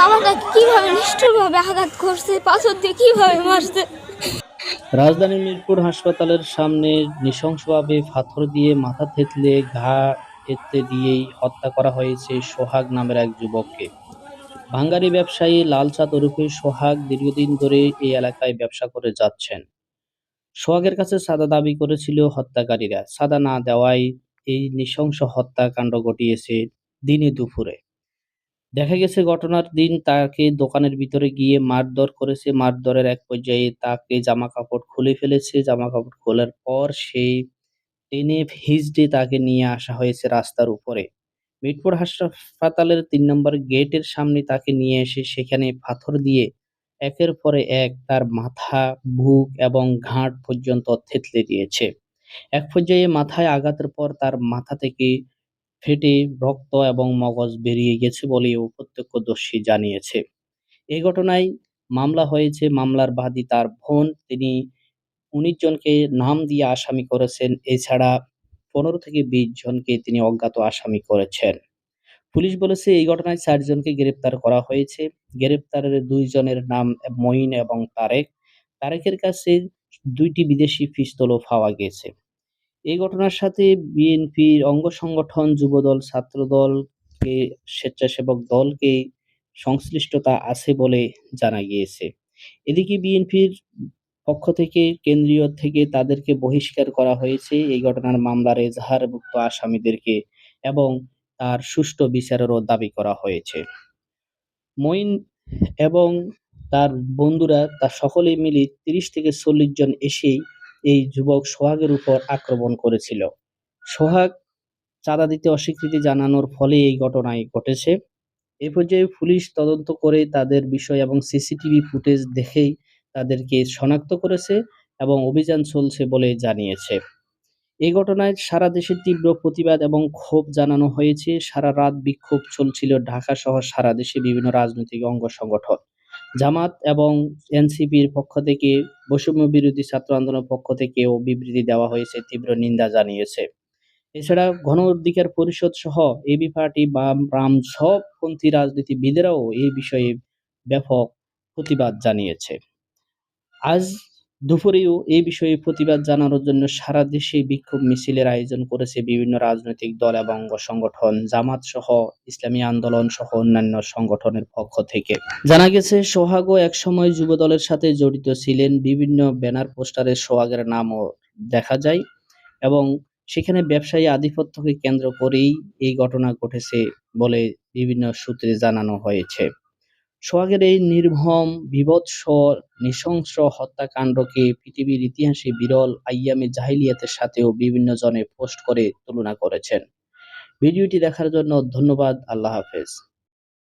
বাবাটা কীভাবে নিষ্ঠুরভাবে আঘাত করছে, পাথর দিয়ে কীভাবে মারছে? রাজধানীর মিরপুর হাসপাতালের সামনে নৃশংসভাবে পাথর দিয়ে মাথা থেতলে ঘা এতে দিয়েই হত্যা করা হয়েছে সোহাগ নামের এক যুবককে। ভাঙ্গারি ব্যবসায়ী লালচাঁদ ওরফে সোহাগ দীর্ঘদিন ধরে এই এলাকায় ব্যবসা করে যাচ্ছেন। সোহাগের কাছে সাদা দাবি করেছিল হত্যাকারীরা। সাদা না দেওয়ায় এই নৃশংস হত্যাকাণ্ড ঘটিয়েছে দিনে দুপুরে। দেখা গেছে ঘটনার দিন তাকে দোকানের ভিতরে গিয়ে মারধর করেছে। মারধরের এক পর্যায়ে তাকে জামা কাপড় খুলে ফেলেছে। জামা কাপড় খোলার পর সেই টেনে হিজড়ে তাকে নিয়ে আসা হয়েছে রাস্তার উপরে। মিরপুর হাসপাতালের তিন নম্বর গেটের সামনে তাকে নিয়ে এসে সেখানে পাথর দিয়ে একের পরে এক তার মাথা, বুক এবং ঘাড় পর্যন্ত থেতলে দিয়েছে। এক পর্যায়ে মাথায় আঘাতের পর তার মাথা থেকে ফেটে রক্ত এবং মগজ বেরিয়ে গেছে বলেও প্রত্যক্ষদর্শী জানিয়েছে। এই ঘটনায় মামলা হয়েছে। মামলার বাদী তার বোন। তিনি উনিশ জনকে নাম দিয়ে আসামি করেছেন। এছাড়া পনেরো থেকে বিশ জনকে তিনি অজ্ঞাত আসামি করেছেন। পুলিশ বলেছে, এই ঘটনায় চারজনকে গ্রেপ্তার করা হয়েছে। গ্রেপ্তারের দুইজনের নাম মঈন এবং তারেক। তারেকের কাছে দুইটি বিদেশি পিস্তলও পাওয়া গেছে। এই ঘটনার সাথে বিএনপির অঙ্গ সংগঠন, যুবদল ছাত্রদলকে স্বেচ্ছাসেবক দলকে সংশ্লিষ্টতা আছে বলে জানা গিয়েছে। এদিকে বিএনপির পক্ষ থেকে, কেন্দ্রীয় থেকে তাদেরকে বহিষ্কার করা হয়েছে। এই ঘটনার মামলার এজাহারভুক্ত আসামিদেরকে এবং তার সুষ্ঠু বিচারেরও দাবি করা হয়েছে। মঈন এবং তার বন্ধুরা তার সকলে মিলে তিরিশ থেকে চল্লিশ জন এসেই এই যুবক সোহাগের উপর আক্রমণ করেছিল। সোহাগ চাঁদা দিতে অস্বীকৃতি জানানোর ফলে এই ঘটনায় ঘটেছে। এ পর্যায়ে পুলিশ তদন্ত করে তাদের বিষয় এবং সিসিটিভি ফুটেজ দেখেই তাদেরকে শনাক্ত করেছে এবং অভিযান চলছে বলে জানিয়েছে। এই ঘটনায় সারা দেশে তীব্র প্রতিবাদ এবং ক্ষোভ জানানো হয়েছে। সারা রাত বিক্ষোভ চলছিল ঢাকা সহ সারা দেশে বিভিন্ন রাজনৈতিক অঙ্গ সংগঠন। জামাত এবং এনসিপির পক্ষ থেকে, বৈষম্য বিরোধী ছাত্র আন্দোলনের পক্ষ থেকেও বিবৃতি দেওয়া হয়েছে, তীব্র নিন্দা জানিয়েছে। এছাড়া গণ অধিকার পরিষদ সহ এবি পার্টি বাম রাম সবপন্থী রাজনীতিবিদেরাও এই বিষয়ে ব্যাপক প্রতিবাদ জানিয়েছে। আজ দুপুরেও এই বিষয়ে প্রতিবাদ জানানোর জন্য সারা দেশে বিক্ষোভ মিছিলের আয়োজন করেছে বিভিন্ন রাজনৈতিক দল এবং অঙ্গ সংগঠন। জামাত সহ ইসলামী আন্দোলন সহ অন্যান্য সংগঠনের পক্ষ থেকে। জানা গেছে, সোহাগও একসময় যুব দলের সাথে জড়িত ছিলেন। বিভিন্ন ব্যানার, পোস্টারে সোহাগের নামও দেখা যায় এবং সেখানে ব্যবসায়ী আধিপত্যকে কেন্দ্র করেই এই ঘটনা ঘটেছে বলে বিভিন্ন সূত্রে জানানো হয়েছে। সোহাগের এই নির্ভম বিভৎস নৃশংস হত্যাকাণ্ডকে পৃথিবীর ইতিহাসে বিরল আইয়ামে জাহিলিয়াতের সাথেও বিভিন্ন জনে পোস্ট করে তুলনা করেছেন। ভিডিওটি দেখার জন্য ধন্যবাদ। আল্লাহ হাফেজ।